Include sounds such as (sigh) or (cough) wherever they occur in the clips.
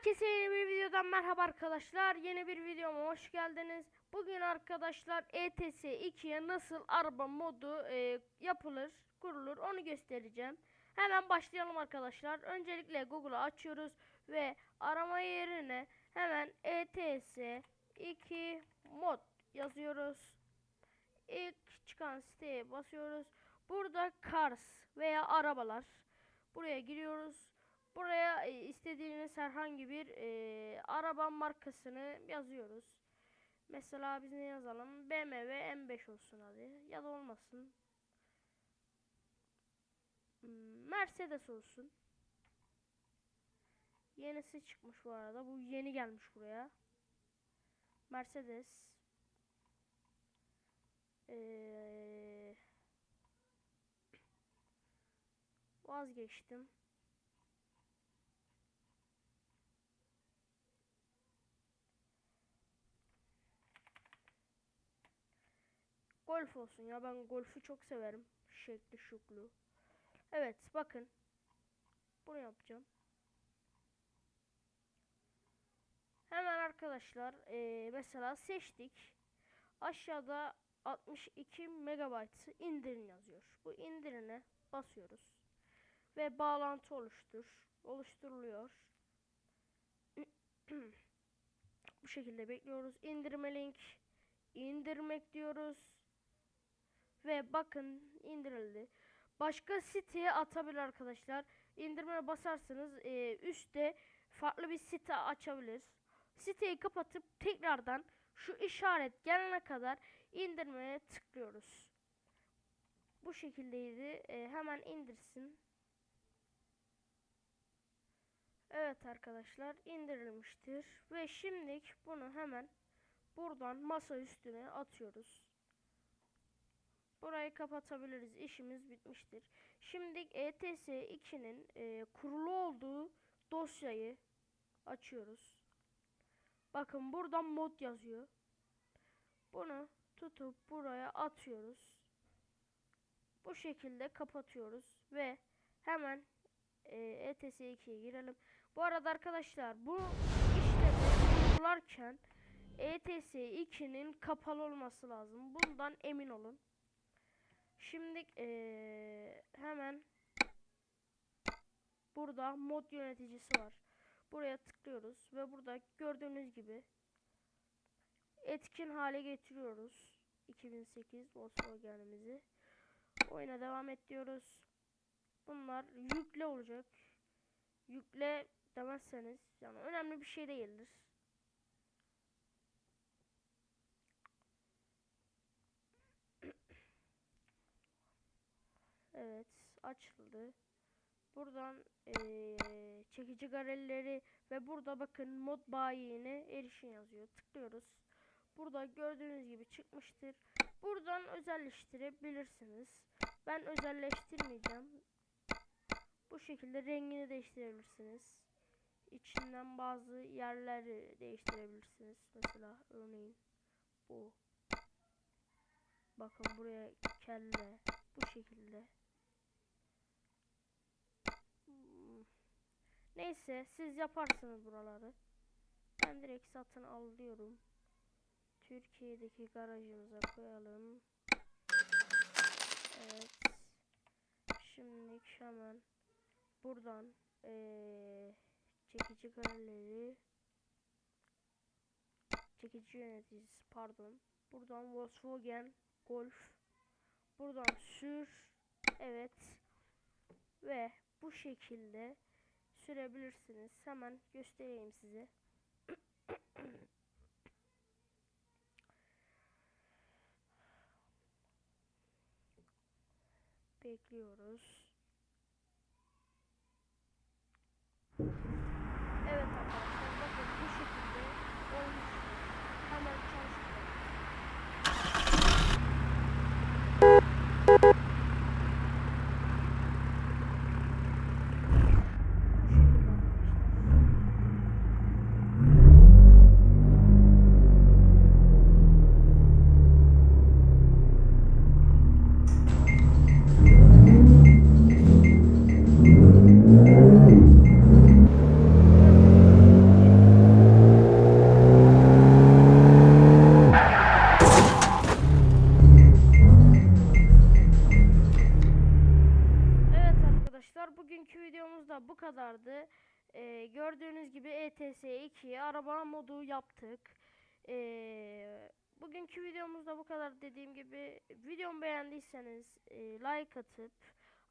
Herkese yeni bir videodan merhaba arkadaşlar. Yeni bir videoma hoş geldiniz. Bugün arkadaşlar ETS 2'ye nasıl araba modu e, yapılır, kurulur onu göstereceğim. Hemen başlayalım arkadaşlar. Öncelikle Google'ı açıyoruz ve arama yerine hemen ETS 2 mod yazıyoruz. İlk çıkan siteye basıyoruz. Burada cars veya arabalar. Buraya giriyoruz. Buraya e, istediğiniz herhangi bir e, araba markasını yazıyoruz. Mesela biz ne yazalım? BMW M5 olsun hadi. Ya da olmasın. Hmm, Mercedes olsun. Yenisi çıkmış bu arada. Bu yeni gelmiş buraya. Mercedes. Ee, vazgeçtim. Golf olsun ya ben golfü çok severim. Şekli şuklu. Evet bakın. Bunu yapacağım. Hemen arkadaşlar eee, mesela seçtik. Aşağıda 62 megabaytı indirin yazıyor. Bu indirine basıyoruz. Ve bağlantı oluştur. Oluşturuluyor. (clears throat) Bu şekilde bekliyoruz. İndirme link indirmek diyoruz. Ve bakın indirildi. Başka siteye atabilir arkadaşlar. İndirmeye basarsanız e, üstte farklı bir site açabilir. Siteyi kapatıp tekrardan şu işaret gelene kadar indirmeye tıklıyoruz. Bu şekildeydi. E, hemen indirsin. Evet arkadaşlar indirilmiştir. Ve şimdilik bunu hemen buradan masa üstüne atıyoruz. Burayı kapatabiliriz. İşimiz bitmiştir. Şimdi ETS 2'nin e, kurulu olduğu dosyayı açıyoruz. Bakın buradan mod yazıyor. Bunu tutup buraya atıyoruz. Bu şekilde kapatıyoruz ve hemen e, ETS 2'ye girelim. Bu arada arkadaşlar bu işlemi uygularken ETS 2'nin kapalı olması lazım. Bundan emin olun. Şimdi eee, hemen burada mod yöneticisi var. Buraya tıklıyoruz ve burada gördüğünüz gibi etkin hale getiriyoruz. 2008 Volkswagen'imizi. Oyuna devam et diyoruz. Bunlar yükle olacak. Yükle demezseniz yani önemli bir şey değildir. Evet açıldı. Buradan eee, çekici galerileri ve burada bakın mod bayine erişin yazıyor. Tıklıyoruz. Burada gördüğünüz gibi çıkmıştır. Buradan özelleştirebilirsiniz. Ben özelleştirmeyeceğim. Bu şekilde rengini değiştirebilirsiniz. İçinden bazı yerleri değiştirebilirsiniz. Mesela örneğin bu. Bakın buraya kelle bu şekilde. Neyse siz yaparsınız buraları. Ben direkt satın alıyorum. Türkiye'deki garajımıza koyalım. Evet. Şimdi hemen buradan eee çekici galerileri çekici yöneticisi pardon. Buradan Volkswagen Golf. Buradan sür. Evet. Ve bu şekilde sürebilirsiniz. Hemen göstereyim size. (coughs) Bekliyoruz. Bu kadardı. Ee, gördüğünüz gibi ETS 2 araba modu yaptık. Ee, bugünkü videomuz da bu kadar dediğim gibi. Videomu beğendiyseniz e, like atıp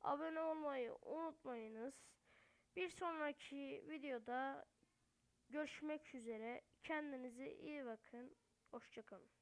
abone olmayı unutmayınız. Bir sonraki videoda görüşmek üzere. Kendinize iyi bakın. Hoşçakalın.